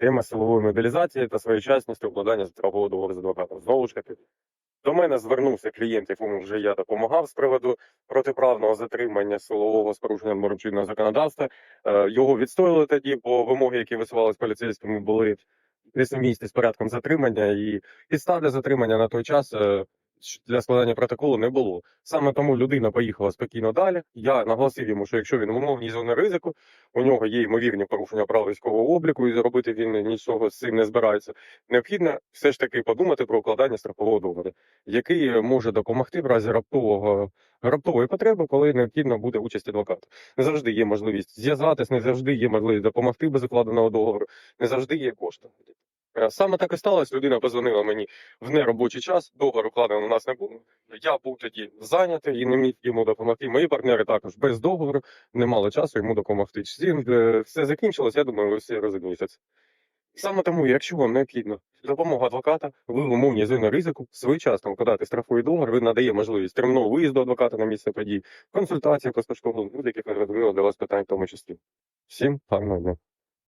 тема силової мобілізації та своєчасності укладання страхового договору з адвокатом. Знову ж таки, до мене звернувся клієнт, якому вже я допомагав з приводу протиправного затримання силового з порушенням норм чинного законодавства. Е, Його відстояли тоді, бо вимоги, які висувалися поліцейськими, були несумісні з порядком затримання, і підстав затримання на той час е, для складання протоколу не було. Саме тому людина поїхала спокійно далі. Я наголосив йому, що якщо він в умовній зоні ризику, у нього є ймовірні порушення прав військового обліку, і зробити він нічого з цим не збирається. Необхідно все ж таки подумати про укладання страхового договору, який може допомогти в разі раптового раптової потреби, коли необхідно буде участь адвоката. Не завжди є можливість зв'язатись, не завжди є можливість допомогти без укладеного договору, не завжди є кошти. Е, Саме так і сталося. Людина позвонила мені в неробочий час. Договор укладений у нас не було. Я був тоді зайнятий і не міг йому допомогти. Мої партнери також без договору не мали часу йому допомогти. Е, все закінчилось, я думаю, ви всі розумієте. Саме тому, якщо вам необхідна допомога адвоката, ви в умовній зоні ризику своєчасно вкладати страховий договор, він надає можливість термінового виїзду адвоката на місце подій, консультації безкоштовно, будь-яких розуміло для вас питань в тому числі. Всім гарного дня.